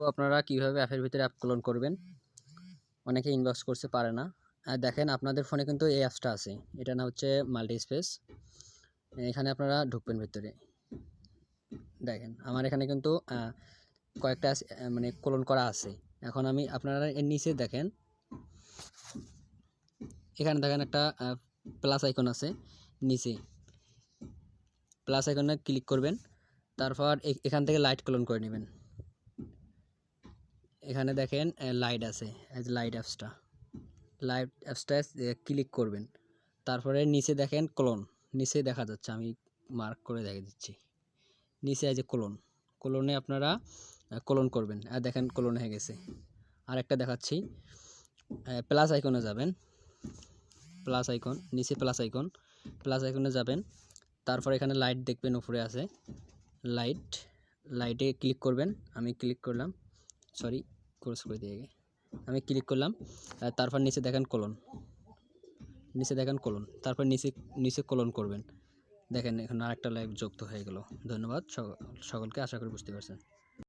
আপনারা কীভাবে অ্যাপের ভিতরে অ্যাপ ক্লোন করবেন? অনেকে ইনবক্স করতে পারে না। দেখেন, আপনাদের ফোনে কিন্তু এই অ্যাপসটা আছে। এটা না হচ্ছে মাল্টি স্পেস এখানে আপনারা ঢুকবেন ভিতরে। দেখেন, আমার এখানে কিন্তু কয়েকটা মানে ক্লোন করা আছে। এখন আমি আপনারা এর নিচে দেখেন। এখানে দেখেন একটা প্লাস আইকন আছে নিচে। প্লাস আইকনে ক্লিক করবেন। তারপর এখান থেকে লাইট ক্লোন করে নেবেন। এখানে দেখেন লাইট আছে যে লাইট অ্যাপসটা লাইট অ্যাপসটা ক্লিক করবেন। তারপরে নিচে দেখেন ক্লোন নিচে দেখা যাচ্ছে, আমি মার্ক করে দেখে দিচ্ছি। নিচে যে ক্লোন ক্লোনে আপনারা ক্লোন করবেন। আর দেখেন ক্লোন হয়ে গেছে। আর একটা দেখাচ্ছি প্লাস আইকনে যাবেন। প্লাস আইকন নিচে প্লাস আইকন প্লাস আইকনে যাবেন। তারপর এখানে লাইট দেখবেন, উপরে আছে। লাইট লাইটে ক্লিক করবেন। আমি ক্লিক করলাম। সরি ক্রস করে দিয়ে। আমি ক্লিক করলাম তারপর নিচে দেখেন কলন নিচে দেখেন কলন তারপর নিচে নিচে কলন করবেন। দেখেন এখন আরেকটা লাইভ যুক্ত হয়ে গেল। ধন্যবাদ সকল- সকলকে আশা করি বুঝতে পারছেন।